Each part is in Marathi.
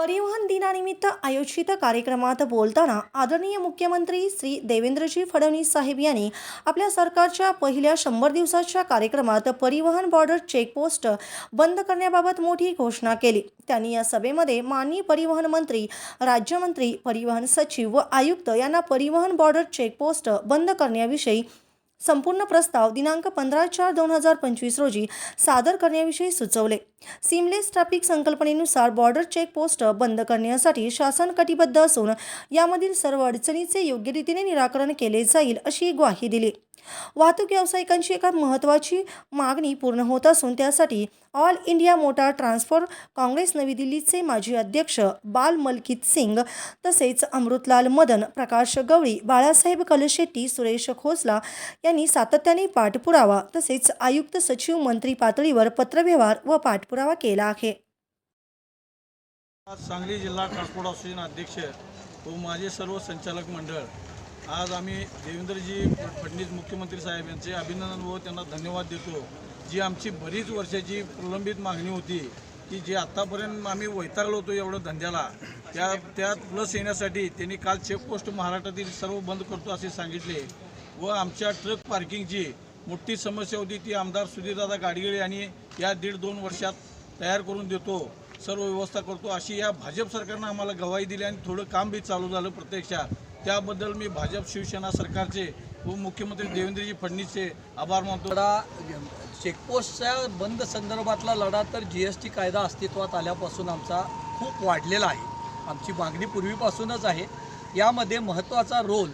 परिवहन दिनानिमित्त आयोजित कार्यक्रमात बोलताना आदरणीय मुख्यमंत्री श्री देवेंद्रजी फडणवीस साहेब यांनी आपल्या सरकारच्या पहिल्या शंभर दिवसाच्या कार्यक्रमात परिवहन बॉर्डर चेकपोस्ट बंद करण्याबाबत मोठी घोषणा केली. त्यांनी या सभेमध्ये माननीय परिवहन मंत्री राज्यमंत्री परिवहन सचिव व आयुक्त यांना परिवहन बॉर्डर चेकपोस्ट बंद करण्याविषयी संपूर्ण प्रस्ताव दिनांक पंधरा चार दोन हजार पंचवीस रोजी सादर करण्याविषयी सुचवले. सिमलेस ट्रॅफिक संकल्पनेनुसार बॉर्डर चेक पोस्ट बंद करण्यासाठी शासन कटिबद्ध असून यामधील सर्व अडचणीचे योग्य रीतीने निराकरण केले जाईल अशी ग्वाही दिली. वाहतूक व्यावसायिकांची एका महत्त्वाची मागणी पूर्ण होत असून त्यासाठी All India Motor Transport Congress नवी दिल्लीचे माजी अध्यक्ष बाल मलकीत सिंग तसेच अमृतलाल मदन प्रकाश गवळी बाळासाहेब कलशेट्टी सुरेश खोसला यांनी सातत्याने पाठपुरावा तसेच आयुक्त सचिव मंत्री पातळीवर पत्रव्यवहार व पाठपुरावा केला आहे. आज सांगली जिल्हा ट्रान्सपोर्ट असोसिएशन अध्यक्ष व माझे सर्व संचालक मंडळ आज आम्ही देवेंद्रजी फडणवीस मुख्यमंत्री साहेब यांचे अभिनंदन व त्यांना धन्यवाद देतो. जी आमची बरीच वर्षाची प्रलंबित मागणी होती की जे आत्तापर्यंत आम्ही वैतागलो होतो एवढं धंद्याला त्या त्यात लस येण्यासाठी त्यांनी काल चेकपोस्ट महाराष्ट्रातील सर्व बंद करतो असे सांगितले. व आमच्या ट्रक पार्किंगची मोठी समस्या होती ती आमदार सुधीरदादा गाडगिळे यांनी या दीड दोन वर्षात तयार करून देतो सर्व व्यवस्था करतो अशी या भाजप सरकारनं आम्हाला गवाही दिली आणि थोडं काम बी चालू झालं प्रत्यक्षात. त्याबद्दल मी भाजप शिवसेना सरकारचे व मुख्यमंत्री देवेंद्रजी फडणवीसचे आभार मानतो. लढा चेकपोस्टच्या बंद संदर्भातला लढा तर जी एस टी कायदा अस्तित्वात आल्यापासून आमचा खूप वाढलेला आहे. आमची मागणी पूर्वीपासूनच आहे. यामध्ये महत्त्वाचा role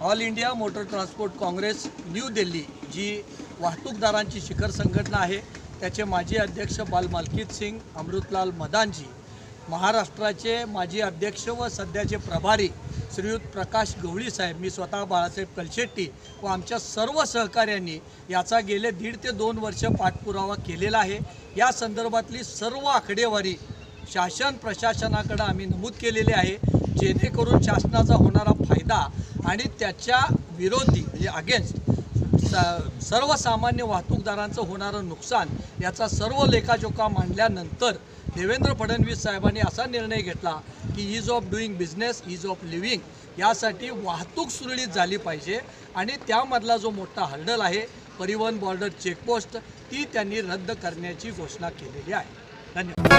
All India Motor Transport Congress New Delhi जी वाहतूकदारांची शिखर संघटना आहे. त्याचे माजी अध्यक्ष बाल मालकीत सिंग अमृतलाल मदानजी महाराष्ट्राचे माजी अध्यक्ष व सध्याचे प्रभारी श्रीयुत प्रकाश गवळी साहेब मी स्वतः बाळासाहेब कलशेट्टी व आमच्या सर्व सहकाऱ्यांनी याचा गेले दीड ते दोन वर्ष पाठपुरावा केलेला आहे. या संदर्भातली सर्व आकडेवारी शासन प्रशासनाकडं आम्ही नमूद केलेली आहे. जेणेकरून शासनाचा होणारा फायदा आणि त्याच्या विरोधी म्हणजे अगेन्स्ट स सर्वसामान्य वाहतूकदारांचं होणारं नुकसान याचा सर्व लेखाजोखा मांडल्यानंतर देवेंद्र फडणवीस साहेबांनी असा निर्णय घेतला की ease of doing business ease of living यासाठी वाहतूक सुरळीत झाली पाहिजे आणि त्यामधला जो मोठा हर्डल आहे परिवहन बॉर्डर चेकपोस्ट ती त्यांनी रद्द करण्याची घोषणा केलेली आहे. धन्यवाद.